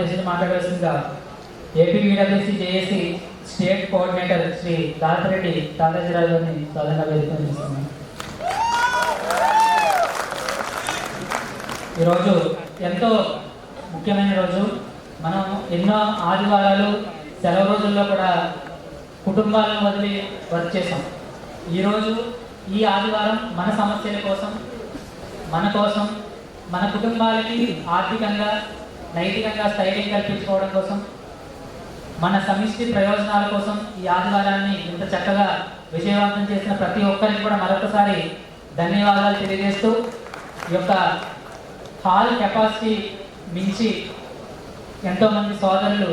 ఉద్దేశించి మాట్లాడవలసిందిగా AP EWC JAC state coordinator Shri Dasareddy Tatajirao గారిని సాధారణ వేదిక చేస్తున్నాను ఈరోజు ఎంతో ముఖ్యమైన రోజు. మనం ఎన్నో ఆదివారాలు సెలవు రోజుల్లో కూడా కుటుంబాలను వదిలి వర్క్ చేసాం ఈరోజు ఈ ఆదివారం మన సమస్యల కోసం మన కోసం మన కుటుంబాలకి ఆర్థికంగా నైతికంగా స్థైర్యం కల్పించుకోవడం కోసం మన సమిష్టి ప్రయోజనాల కోసం ఈ ఆదివారాన్ని ఇంత చక్కగా విజయవంతం చేసిన ప్రతి ఒక్కరికి కూడా మరొకసారి ధన్యవాదాలు తెలియజేస్తూ ఈ యొక్క హాల్ కెపాసిటీ మించి ఎంతోమంది సోదరులు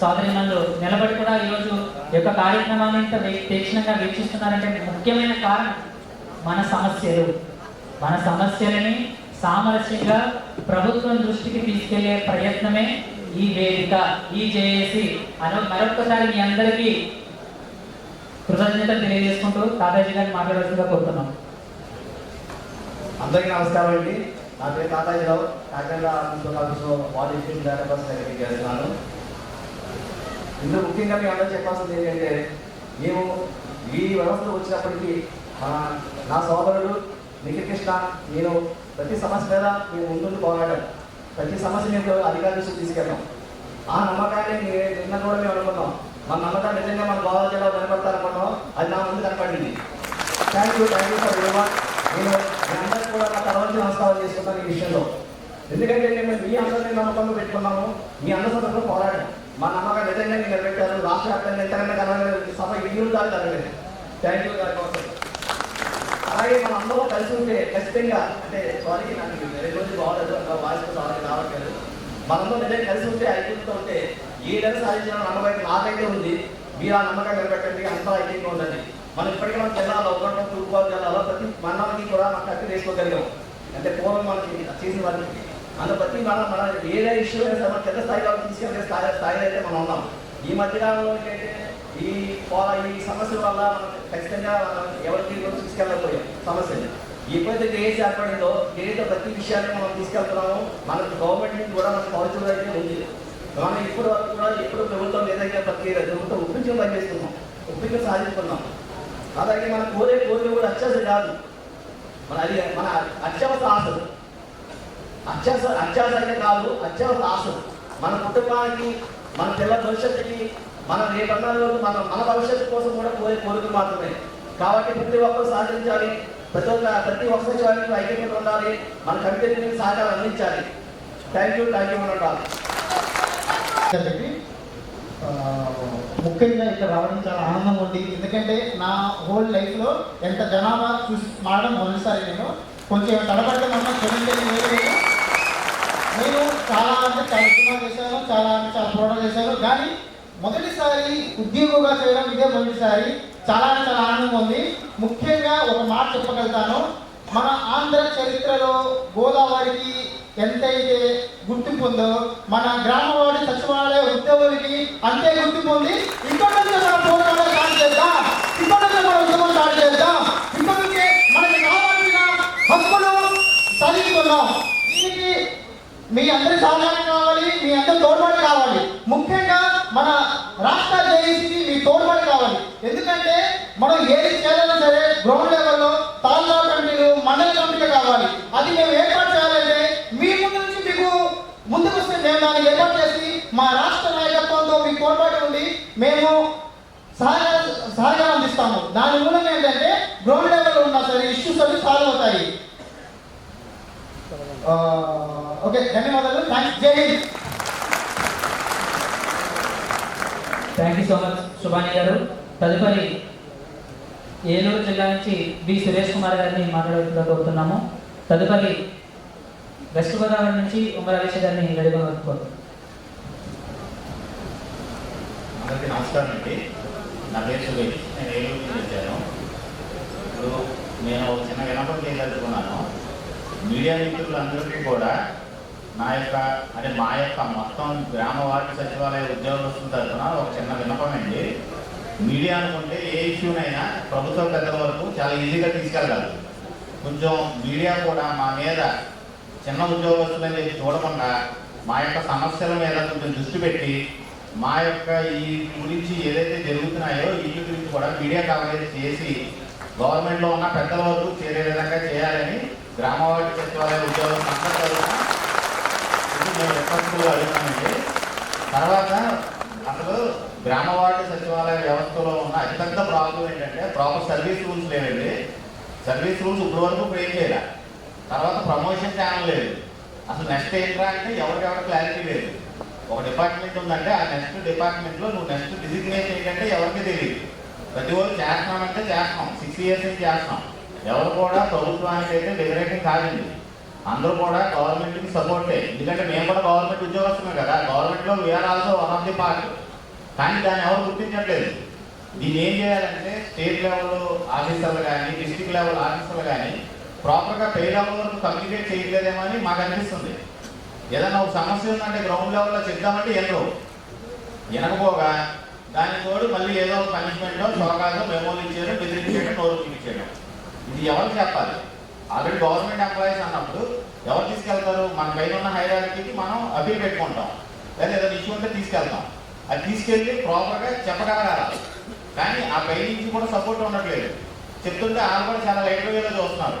సోదరిమణులు నిలబడి కూడా ఈరోజు ఈ యొక్క కార్యక్రమాన్ని ఇంత తీక్షణంగా వీక్షిస్తున్నారంటే ముఖ్యమైన కారణం మన సమస్యలు. మన సమస్యలని సామరస్యంగా ప్రభుత్వం దృష్టికి తీసుకెళ్ళే ప్రయత్నమే ఈ వేదిక ఈ జేఏసి. అని మరొకసారి మీ అందరికీ కృతజ్ఞతలు తెలియజేసుకుంటూ తాతాజీ గారిని మాట్లాడాల్సిందిగా కోరుతున్నాం. అందరికీ నమస్కారం అండి. నా పేరు తాతాజీరావు కాకినాడ మున్సిపల్ ఆఫీస్లో వాటర్ ఎడ్యుకేషన్ డేటాబేస్ సెక్రటరీ ఇందులో ముఖ్యంగా మేము అందరూ చెప్పాల్సింది ఏంటంటే మేము ఈ వ్యవస్థ వచ్చినప్పటికీ నా సోదరుడు నిఖిల్ కృష్ణ నేను ప్రతి సమస్య మీద మేము ముందుండి పోరాడాం ప్రతి సమస్య మీకు అధికారుల దృష్టికి తీసుకెళ్ళాం. ఆ నమ్మకాన్ని నిన్న కూడా మేము అనుకున్నాం. మన నమ్మకం నిజంగా మన గోదావరి జిల్లా కనపడతారనుకున్నాం అది నా ముందు కనపడింది. Thank you thank you for నేను మీ అందరికీ కూడా నా తర్వాత నమస్కారం చేసుకుంటాను ఈ విషయంలో. ఎందుకంటే మేము మీ అందరినీ నమ్మకంలో పెట్టుకున్నాము. మీ అందరి సందర్భంలో పోరాడాం. మా నమ్మకం నిజంగా మీరు నిలబెట్టారు రాష్ట్ర వ్యాప్తంగా ఎంతకన్నా కనబడలేదు సభ ఇల్లు దాకా జరగలేదు. థ్యాంక్ యూ గారి కోసం అలాగే మనం అందరం కలిసి ఉంటే ఖచ్చితంగా అంటే సారీ నాకు రెండు రోజు బాగోలేదు అక్కడ వాయిస్ సారీ రావట్లేదు. మనందరం నిజంగా కలిసి ఉంటే ఐక్యతతో ఉంటే ఏదైనా సాధించిన నమ్మకం నాకైతే ఉంది. మీరు ఆ నమ్మకం నిలబెట్టండి అంతా ఐక్యంగా ఉండండి. మనం ఇప్పటికే మన జిల్లాలో ఒకటి తూర్పుగోదావరి జిల్లాలో ప్రతి మన్నానికి కూడా మనం కట్టి వేసుకోగలిగాం అంటే పూర్వం మనకి చేసిన వారికి అందులో ప్రతి మనం మన ఏదైనా ఇష్యూ అయినా సరే మన పెద్ద స్థాయిలో తీసుకెళ్ళే స్థాయి స్థాయిలో అయితే మనం ఉన్నాం ఈ మధ్యకాలంలో ఏంటంటే ఈ ఈ సమస్యల వల్ల ఖచ్చితంగా మనం ఎవరికి తీసుకెళ్ళకపోయాం సమస్యలు. ఎప్పుడైతే జేఏసీ ఏర్పడిందో జేఏసీ ప్రతి విషయాన్ని మనం తీసుకెళ్తున్నాము. మనకు గవర్నమెంట్ నుంచి కూడా మనకు పాజిటివ్ అయితే ఉంది. మనం ఇప్పుడు వరకు కూడా ఎప్పుడు ప్రభుత్వం ఏదైనా ప్రతి ప్రభుత్వం ఒప్పించడం పనిచేస్తున్నాం. ఒప్పించడం సాధిస్తున్నాం అలాగే మనం కోరే కోరిక కూడా అత్యాస కాదు. మన అది మన అత్యవసర ఆశలు. అత్యాస అత్యాస అయితే కాదు అత్యవసర ఆశలు. మన కుటుంబానికి మన పిల్లల భవిష్యత్తుకి మనం రేపన్న రోజు మన మన భవిష్యత్తు కోసం కూడా కోరే కోరికలు మాత్రమే. కాబట్టి ప్రతి ఒక్కరు సాధించాలి ప్రతి ఒక్క ప్రతి ఒక్క సచివాలయం ఐక్యత ఉండాలి. మన కమిటీ సహకారం అందించాలి. థ్యాంక్ యూ థ్యాంక్ యూ ఉండాలి ముఖ్యంగా ఇక్కడ రావడం చాలా ఆనందం ఉంది. ఎందుకంటే నా హోల్ లైఫ్లో ఎంత జనాభా చూసి మారడం మొదటిసారి నేను. కొంచెం తడబడడం అన్న నేను చాలా అంటే చాలా సినిమా చేశాను చాలా అంటే చాలా పోరాటాలు చేశాను. కానీ మొదటిసారి ఉద్యోగంగా చేయడం ఇదే మొదటిసారి. చాలా చాలా ఆనందం ఉంది. ముఖ్యంగా ఒక మాట చెప్పగలుగుతాను. మన ఆంధ్ర చరిత్రలో గోదావరికి ఎంతైతే గుర్తింపు ఉందో మన గ్రామవాడి సచివాలయ ఉద్యోగులకి అంతే గుర్తింపు ఉంది. ఇక్కడ నుంచి మనం పోరాటం స్టార్ట్ చేద్దాం. ఇక్కడ నుంచి మనం ఉద్యమం స్టార్ట్ చేద్దాం. ఇక్కడ మనకి కావాల్సిన హక్కులు సాధించుకుందాం దీనికి మీ అందరి సహకారం కావాలి మీ అందరి తోడ్పాటు కావాలి. ముఖ్యంగా మన రాష్ట్ర జేఏసీకి మీ తోడ్పాటు కావాలి. ఎందుకంటే మనం ఏది చేయాలన్నా సరే గ్రౌండ్ లెవెల్లో తాలూకా కమిటీలు మండల కమిటీలు కావాలి. అది మేము ఏర్పాటు చేయాలంటే మీ ముందు నుంచి మీకు ముందుకు వస్తే మేము దాన్ని ఏర్పాటు చేసి మా రాష్ట్ర నాయకత్వంతో మీ తోడ్పాటు ఉండి మేము సహకార సహకారం అందిస్తాము. దాని మూలంగా ఏంటంటే గ్రౌండ్ లెవెల్లో ఉన్న సరే ఇష్యూస్ అవి సాల్వ్ అవుతాయి. ఓకే ధన్యవాదాలు. థ్యాంక్స్ జై Hind. Thank you so much Subhani గారు. తదుపరి ఏలూరు జిల్లా నుంచి బి. సురేష్ కుమార్ గారిని మాట్లాడుతుందా కోరుతున్నాము. తదుపరి వెస్ట్ గోదావరి నుంచి ఉమ్మరాలేష గారిని రెడీగా కోరుతున్నాం అందరికీ నమస్కారం అండి. నా పేరు సురేష్ నేను ఏలూరు నుంచి వచ్చాను. ఇప్పుడు నేను ఒక చిన్న వినపం చేయదలుచుకున్నాను. మీడియా మిత్రులందరికీ కూడా నా యొక్క అంటే మా యొక్క మొత్తం గ్రామ వార్డు సచివాలయ ఉద్యోగస్తుల తరఫున ఒక చిన్న విన్నపం అండి. మీడియా అనుకుంటే ఏ ఇష్యూనైనా ప్రభుత్వ పెద్దల వరకు చాలా ఈజీగా తీసుకెళ్ళగలరు కొంచెం మీడియా కూడా మా మీద చిన్న ఉద్యోగస్తులని చెప్పి చూడకుండా మా యొక్క సమస్యల మీద కొంచెం దృష్టి పెట్టి మా యొక్క ఈ గురించి ఏదైతే జరుగుతున్నాయో ఈ గురించి కూడా మీడియా కవరేజ్ చేసి గవర్నమెంట్లో ఉన్న పెద్దల వరకు చేరే విధంగా చేయాలని గ్రామవాడి సచివాలయ ఉద్యోగం సంస్థ తరఫున అడుగుతామండి తర్వాత అసలు గ్రామ వార్డు సచివాలయ వ్యవస్థలో ఉన్న అతిపెద్ద ప్రాబ్లం ఏంటంటే ప్రాపర్ సర్వీస్ రూల్స్ లేవండి. సర్వీస్ రూల్స్ ఇప్పుడు వరకు ఫ్రేమ్ చేయరా తర్వాత ప్రమోషన్ ఛానల్ లేదు. అసలు నెక్స్ట్ ఏంట్రా అంటే ఎవరికెవరు క్లారిటీ లేదు. ఒక డిపార్ట్మెంట్ ఉందంటే ఆ నెక్స్ట్ డిపార్ట్మెంట్లో నువ్వు నెక్స్ట్ డిజిగ్నేషన్ ఏంటంటే ఎవరికి తెలియదు. ప్రతి ఒక్కరు చేస్తున్నామంటే చేస్తున్నాం. సిక్స్ ఇయర్స్ నుంచి చేస్తున్నాం. ఎవరు కూడా ప్రభుత్వానికి అయితే డెకరేటింగ్ కాదండి. అందరూ కూడా గవర్నమెంట్కి సపోర్టే ఎందుకంటే మేము కూడా గవర్నమెంట్ ఉద్యోగస్తుమే కదా. గవర్నమెంట్లో we are also one of the part కానీ దాన్ని ఎవరు గుర్తించట్లేదు. దీన్ని ఏం చేయాలంటే స్టేట్ లెవెల్ ఆఫీసర్లు కానీ డిస్ట్రిక్ట్ లెవెల్ ఆఫీసర్లు కానీ ప్రాపర్గా పే లెవెల్ వరకు కమ్యూనికేట్ చేయట్లేదేమో అని మాకు అనిపిస్తుంది. ఏదైనా ఒక సమస్య ఉందంటే గ్రౌండ్ లెవెల్లో చెప్దామంటే ఎన్నో వినకపోగా దానికి తోడు మళ్ళీ ఏదో ఒక పనిష్మెంట్ షోకాలో మెమోలు ఇచ్చేయడం బెదిరించేయడం నోరు ఇచ్చాడు ఇది ఎవరు చెప్పాలి? ఆల్రెడీ గవర్నమెంట్ ఎంప్లాయీస్ అన్నప్పుడు ఎవరు తీసుకెళ్తారు? మన పైన ఉన్న హైరార్కీకి మనం అపీల్ పెట్టుకుంటాం. లేదా ఏదైనా ఇష్యూ ఉంటే తీసుకెళ్తాం. అది తీసుకెళ్ళి ప్రాపర్గా చెప్పగలగాలి. కానీ ఆ పై నుంచి కూడా సపోర్ట్ ఉండట్లేదు. చెప్తుంటే వాళ్ళు కూడా చాలా లైట్గా వేలో చూస్తున్నారు.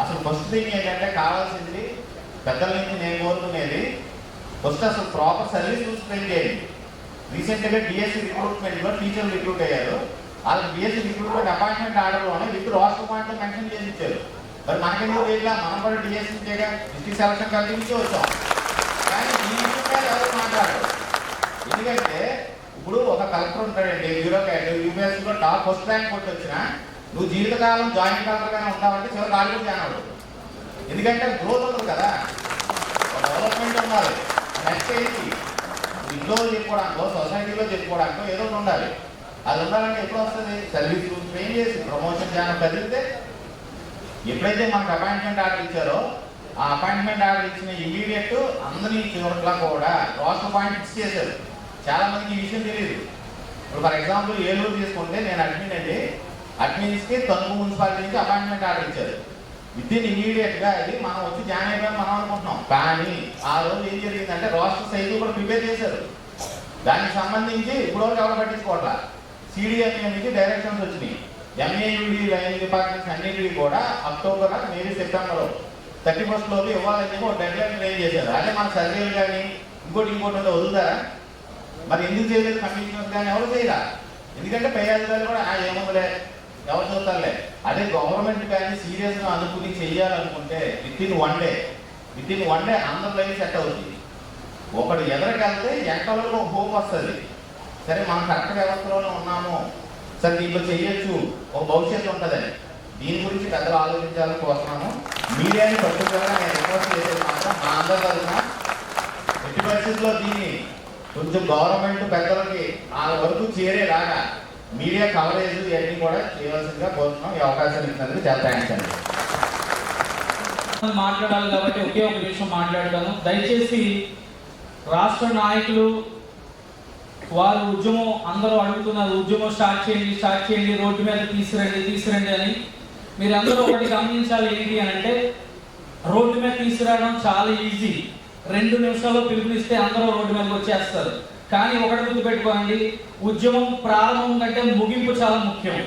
అసలు ఫస్ట్ థింగ్ ఏంటంటే కావాల్సింది పెద్దల నుంచి నేను కోరుకునేది ఫస్ట్ అసలు ప్రాపర్ సర్వీస్ ట్రైన్ చేయండి. రీసెంట్గా డిఎస్సి కూడా టీచర్లు రిక్రూట్ అయ్యారు. వాళ్ళకి డిఎస్సి రిక్రూట్మెంట్ అపాయింట్మెంట్ ఆర్డర్లోనే విత్ రాష్ట్ర పాయింట్లో మెన్షన్ చేసి ఇచ్చారు. మరి మనకెందుకు వెళ్ళా మనం కూడా డిఎస్సి చేయగా డిస్ట్రిక్ట్ సెలక్షన్ కలిసి నుంచి వచ్చాం. కానీ ఈ విషయం ఎవరు మాట్లాడరు? ఎందుకంటే ఇప్పుడు ఒక కలెక్టర్ ఉంటాడండి బ్యూరోక్రాట్ యూపీఎస్సీలో టాప్ ఫస్ట్ ర్యాంక్ కొట్టి వచ్చినా నువ్వు జీవితకాలం జాయింట్ కలెక్టర్గానే ఉంటావంటే చివరి ఆడు జాయిన్ ఎందుకంటే గ్రోత్ ఉండదు కదా. డెవలప్మెంట్ ఉండాలి. నెక్స్ట్ ఏంటి? ఇంట్లో చెప్పుకోవడానికో సొసైటీలో చెప్పుకోవడానికో ఏదో ఒకటి ఉండాలి. అది ఉండాలంటే ఎప్పుడు వస్తుంది? సర్వీస్ ట్రైన్ చేసి? ప్రమోషన్ ఛానల్ కదిలితే ఎప్పుడైతే మనకు అపాయింట్మెంట్ ఆర్డర్ ఇచ్చారో ఆ అపాయింట్మెంట్ ఆర్డర్ ఇచ్చిన ఇమీడియట్ అందరి చోట్ల కూడా రాష్ట్ర పాయింట్ ఫిక్స్ చేశారు. చాలా మందికి ఈ విషయం తెలియదు. ఇప్పుడు ఫర్ ఎగ్జాంపుల్ ఏలూరు తీసుకుంటే నేను అడ్మిన్ అండి అడ్మిన్స్కి తణుకు మున్సిపాలిటీ నుంచి అపాయింట్మెంట్ ఆర్డర్ ఇచ్చారు. విత్ ఇన్ ఇమీడియట్గా అది మనం వచ్చి జాయిన్ అయిపోయాం మనం అనుకుంటున్నాం. కానీ ఆ రోజు ఏం జరిగిందంటే రాష్ట్ర సైజు కూడా ప్రిపేర్ చేశారు. దానికి సంబంధించి ఇప్పుడు వరకు ఎవరు పట్టించుకోవట్లా? సిడిఎంఏ నుంచి డైరెక్షన్స్ వచ్చినాయి. ఎంఏయుడి లైన్ డిపార్ట్మెంట్స్ అన్నింటివి కూడా October maybe September. Thirty first లోపు ఇవ్వాలని ఒక డెడ్ లైన్ రేజ్ చేశారు. అదే మన సర్వేలు కానీ ఇంకోటి ఇంకోటి ఉంటే వదులుతారా? మరి ఎందుకు చేయలేదు కమిషనర్స్ కానీ ఎవరు చేయరా? ఎందుకంటే పై అధికారులు కూడా "ఆ, ఏముందిలే ఎవరు చూస్తారులే. అదే గవర్నమెంట్ కానీ సీరియస్గా అనుకుని చెయ్యాలనుకుంటే within one day within one day అందరి లైఫ్ సెట్ అవుతుంది ఒకడు ఎదరకెళ్తే ఎంటలో హోప్ వస్తుంది. సరే మనం కరెక్ట్ వ్యవస్థలోనే ఉన్నాము. సరే దీంట్లో చెయ్యొచ్చు ఒక భవిష్యత్తు ఉంటుందని దీని గురించి పెద్దలు ఆలోచించాలని కోరుతున్నాము మీడియాని పర్టికులర్గా నేను రిక్వెస్ట్ చేసేది మాత్రం మా అందరి తరఫున ఎట్టి పరిస్థితుల్లో దీన్ని కొంచెం గవర్నమెంట్ పెద్దలకి ఆ వరకు చేరేలాగా మీడియా కవరేజ్ ఇవన్నీ కూడా చేయవలసిందిగా కోరుతున్నాం. ఈ అవకాశం ఇచ్చినందుకు చాలా థ్యాంక్స్ అండి. మాట్లాడాలి కాబట్టి ఒకే ఒక విషయం మాట్లాడతాను. దయచేసి రాష్ట్ర నాయకులు వారు ఉద్యమం అందరూ అడుగుతున్నారు ఉద్యమం స్టార్ట్ చేయండి స్టార్ట్ చేయండి రోడ్డు మీద తీసుకురండి తీసుకురండి అని. మీరు అందరూ ఒకటి గమనించాలి ఏంటి అని అంటే రోడ్డు మీద తీసుకురావడం చాలా ఈజీ. రెండు నిమిషాల్లో పిలుపునిస్తే అందరూ రోడ్డు మీదకి వచ్చేస్తారు. కానీ ఒకటి గుర్తుపెట్టుకోండి ఉద్యమం ప్రారంభం కంటే ముగింపు చాలా ముఖ్యం.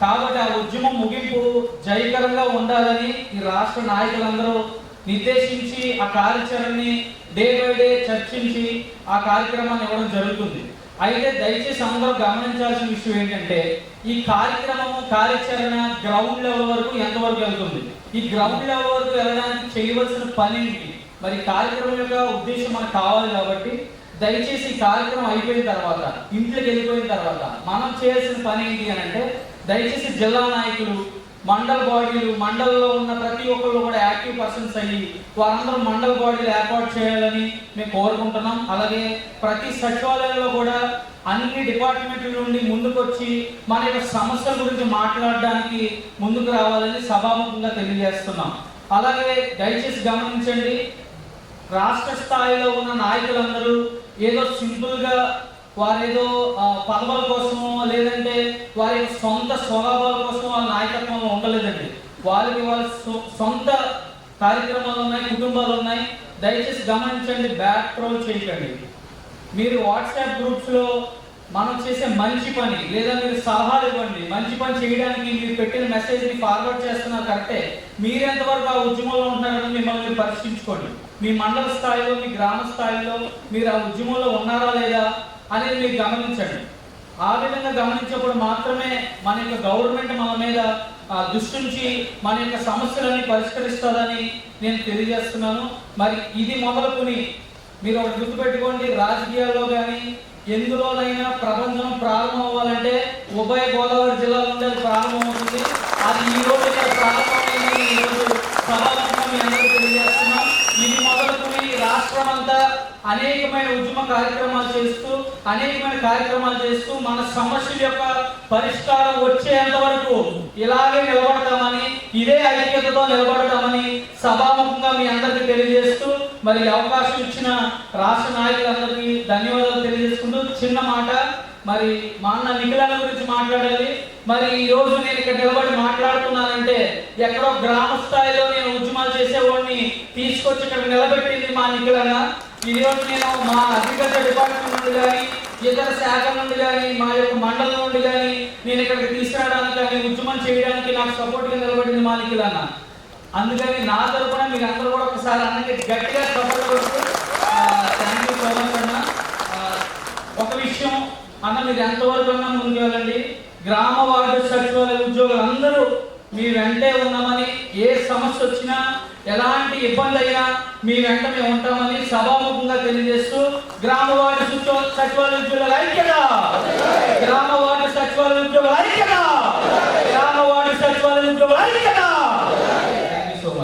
కాబట్టి ఆ ఉద్యమం ముగింపు జయకరంగా ఉండాలని ఈ రాష్ట్ర నాయకులందరూ నిర్దేశించి ఆ కార్యాచరణని డే బై డే చర్చించి ఆ కార్యక్రమాన్ని ఇవ్వడం జరుగుతుంది. అయితే దయచేసి అందరూ గమనించాల్సిన విషయం ఏంటంటే ఈ కార్యక్రమము కార్యాచరణ గ్రౌండ్ లెవెల్ వరకు ఎంతవరకు వెళ్తుంది? ఈ గ్రౌండ్ లెవెల్ వరకు వెళ్ళడానికి చేయవలసిన పని ఏంటి? మరి కార్యక్రమం యొక్క ఉద్దేశం మనకు కావాలి కాబట్టి దయచేసి ఈ కార్యక్రమం అయిపోయిన తర్వాత ఇంట్లోకి వెళ్ళిపోయిన తర్వాత మనం చేయాల్సిన పని ఏంటి అని అంటే దయచేసి జిల్లా నాయకులు మండల బాడీలు మండలంలో ఉన్న ప్రతి ఒక్కళ్ళు కూడా యాక్టివ్ పర్సన్స్ అయ్యి వారందరూ మండల బాడీలు ఏర్పాటు చేయాలని మేము కోరుకుంటున్నాం. అలాగే ప్రతి సచివాలయంలో కూడా అన్ని డిపార్ట్మెంట్ల నుండి ముందుకొచ్చి మన యొక్క సమస్యల గురించి మాట్లాడడానికి ముందుకు రావాలని సభాముఖంగా తెలియజేస్తున్నాం. అలాగే దయచేసి గమనించండి రాష్ట్ర స్థాయిలో ఉన్న నాయకులందరూ ఏదో సింపుల్గా వారేదో పదవుల కోసమో లేదంటే వారి సొంత స్వభావాల కోసం వాళ్ళ నాయకత్వంలో ఉండలేదండి. వారికి వాళ్ళ సొ- సొంత కార్యక్రమాలు ఉన్నాయి కుటుంబాలు ఉన్నాయి. దయచేసి గమనించండి బ్యాక్ ట్రోల్ చేయకండి. మీరు వాట్సాప్ గ్రూప్స్లో మనం చేసే మంచి పని లేదా మీరు సలహాలు ఇవ్వండి. మంచి పని చేయడానికి మీరు పెట్టిన మెసేజ్ని ఫార్వర్డ్ చేస్తున్నారు కరెక్టే. మీరు ఎంతవరకు ఆ ఉద్యమంలో ఉంటారని మిమ్మల్ని పరీక్షించుకోండి పరిశీలించుకోండి. మీ మండల స్థాయిలో మీ గ్రామ స్థాయిలో మీరు ఆ ఉద్యమంలో ఉన్నారా లేదా అనేది మీరు గమనించండి. ఆ విధంగా గమనించినప్పుడు మాత్రమే మన యొక్క గవర్నమెంట్ మన మీద దృష్టి దృష్టించి మన యొక్క సమస్యలని పరిష్కరిస్తుందని నేను తెలియజేస్తున్నాను. మరి ఇది మొదలుకొని మీరు ఒకటి గుర్తుపెట్టుకోండి రాజకీయాల్లో కానీ ఎందులోనైనా ప్రపంచం ప్రారంభం అవ్వాలంటే ఉభయ గోదావరి జిల్లాలో ప్రారంభం అవుతుంది. అది ఈ రోజు ఇక్కడ ప్రారంభమైందని ఈ సభాముఖంగా మీ అందరికీ తెలియజేస్తున్నాం ఇది మొదలుకొని రాష్ట్రం అంతా అనేకమైన ఉద్యమ కార్యక్రమాలు చేస్తూ అనేకమైన కార్యక్రమాలు చేస్తూ మన సమస్యల యొక్క పరిష్కారం వచ్చేంత వరకు ఇలాగే నిలబడతామని ఇదే ఐక్యతతో నిలబడతామని సభాముఖంగా మీ అందరికీ తెలియజేస్తూ మరి అవకాశం ఇచ్చిన రాష్ట్ర నాయకులందరికీ ధన్యవాదాలు తెలియజేసుకుంటూ చిన్న మాట. మరి మా అన్న నిఖిలాల గురించి మాట్లాడాలి. మరి ఈ రోజు నేను ఇక్కడ నిలబడి మాట్లాడుతున్నానంటే ఎక్కడో గ్రామ స్థాయిలో నేను ఉద్యమాలు చేసేవాడిని తీసుకొచ్చి ఇక్కడ నిలబెట్టింది మా నిఖిలన్న ఈరోజు నేను మా అగ్రికల్చర్ డిపార్ట్మెంట్ నుండి కానీ ఇతర శాఖ నుండి కానీ మా యొక్క మండలం నుండి కానీ నేను ఇక్కడికి తీసుకురావడానికి కానీ ఉద్యమం చేయడానికి నాకు సపోర్ట్గా నిలబడింది మా నిఖిలన్న అందుకని నా తరపున మీరు అందరూ కూడా ఒకసారి అన్నకి గట్టిగా సపోర్ట్ కొడుతూ థ్యాంక్ యూ సో మచ్ అన్న. ఒక విషయం అన్న మీరు ఎంతవరకు అన్న ముందుకు వెళ్ళండి. గ్రామ వార్డు సచివాలయ ఉద్యోగులు అందరూ మీ వెంటే ఉన్నామని ఏ సమస్య వచ్చినా ఎలాంటి ఇబ్బంది అయినా మీ వెంట మేము ఉంటామని సభాముఖంగా తెలియజేస్తూ గ్రామ వార్డు సచివ- సచివాలయ ఉద్యోగుల ఐక్యత గ్రామ వార్డు సచివాలయ ఉద్యోగుల ఐక్యత! గ్రామ వార్డు సచివాలయ ఉద్యోగుల ఐక్యత!